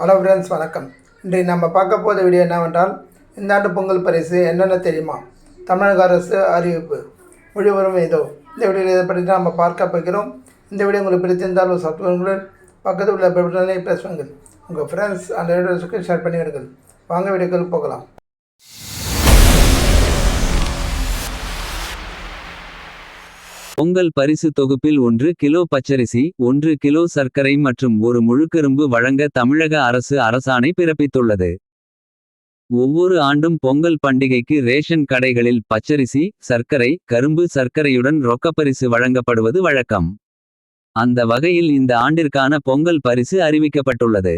Hello friends வணக்கம். இன்றைக்கு நம்ம பார்க்க போகிற வீடியோ என்னவென்றால் இந்த ஆண்டு பொங்கல் பரிசு என்னென்ன தெரியுமா? தமிழக அரசு அறிவிப்பு. முழுவதும் இதோ இந்த வீடியோவில் இதை பற்றி நம்ம பார்க்க போகிறோம். இந்த வீடியோ உங்களுக்கு பிடித்திருந்தால் ஒரு சப்ஸ்கிரைபுடன் பக்கத்தில் உள்ள பட்டனை ப்ரெஸ் பண்ணுங்கள். உங்கள் ஃப்ரெண்ட்ஸ் அந்த வீடியோஸுக்கு ஷேர் பண்ணிவிடுங்கள். வாங்க வீடியோக்கள் போகலாம். பொங்கல் பரிசு தொகுப்பில் ஒன்று கிலோ பச்சரிசி ஒன்று கிலோ சர்க்கரை மற்றும் ஒரு முழுக்கரும்பு வழங்க தமிழக அரசு அரசாணை பிறப்பித்துள்ளது. ஒவ்வொரு ஆண்டும் பொங்கல் பண்டிகைக்கு ரேஷன் கடைகளில் பச்சரிசி சர்க்கரை கரும்பு சர்க்கரையுடன் ரொக்கப்பரிசு வழங்கப்படுவது வழக்கம். அந்த வகையில் இந்த ஆண்டிற்கான பொங்கல் பரிசு அறிவிக்கப்பட்டுள்ளது.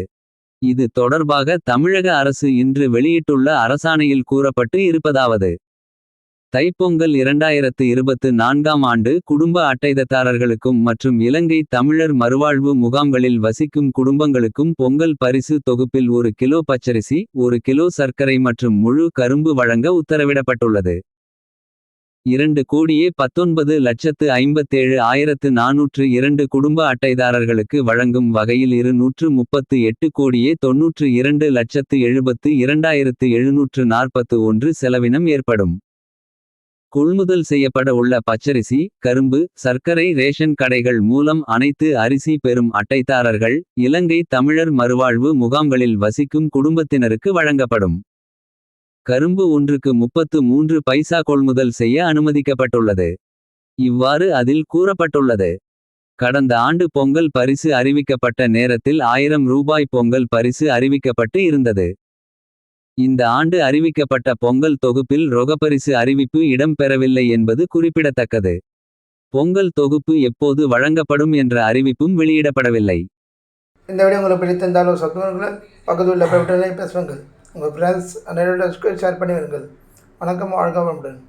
இது தொடர்பாக தமிழக அரசு இன்று வெளியிட்டுள்ள அரசாணையில் கூறப்பட்டு இருப்பதாவது. தைப்பொங்கல் இரண்டாயிரத்து இருபத்து நான்காம் ஆண்டு குடும்ப அட்டைதாரர்களுக்கும் மற்றும் இலங்கை தமிழர் மறுவாழ்வு முகாம்களில் வசிக்கும் குடும்பங்களுக்கும் பொங்கல் பரிசு தொகுப்பில் ஒரு கிலோ பச்சரிசி ஒரு கிலோ சர்க்கரை மற்றும் முழு கரும்பு வழங்க உத்தரவிடப்பட்டுள்ளது. இரண்டு கோடியே பத்தொன்பது லட்சத்து ஐம்பத்தேழு ஆயிரத்து நாநூற்று இரண்டு குடும்ப அட்டைதாரர்களுக்கு வழங்கும் வகையில் இருநூற்று முப்பத்து எட்டு கோடியே தொன்னூற்று இரண்டு லட்சத்து எழுபத்து இரண்டாயிரத்து எழுநூற்று நாற்பத்து ஒன்று செலவினம் ஏற்படும். கொள்முதல் செய்யப்பட உள்ள பச்சரிசி கரும்பு சர்க்கரை ரேஷன் கடைகள் மூலம் அனைத்து அரிசி பெறும் அட்டைதாரர்கள் இலங்கை தமிழர் மறுவாழ்வு முகாம்களில் வசிக்கும் குடும்பத்தினருக்கு வழங்கப்படும். கரும்பு ஒன்றுக்கு முப்பத்து மூன்று பைசா கொள்முதல் செய்ய அனுமதிக்கப்பட்டுள்ளது. இவ்வாறு அதில் கூறப்பட்டுள்ளது. கடந்த ஆண்டு பொங்கல் பரிசு அறிவிக்கப்பட்ட நேரத்தில் ஆயிரம் ரூபாய் பொங்கல் பரிசு அறிவிக்கப்பட்டு இருந்தது. இந்த ஆண்டு அறிவிக்கப்பட்ட பொங்கல் தொகுப்பில் ரொகப்பரிசு அறிவிப்பு இடம்பெறவில்லை என்பது குறிப்பிடத்தக்கது. பொங்கல் தொகுப்பு எப்போது வழங்கப்படும் என்ற அறிவிப்பும் வெளியிடப்படவில்லை. இந்த வீடியோ உங்களுக்கு பிடித்திருந்தாலும் ஒரு பகுதியில் பக்கத்தில் உள்ள பட்டனை உங்கள் ஃப்ரெண்ட்ஸ் அந்த ஷேர் பண்ணி வருங்கள் வணக்கம் வாழ்க வளமுடன்.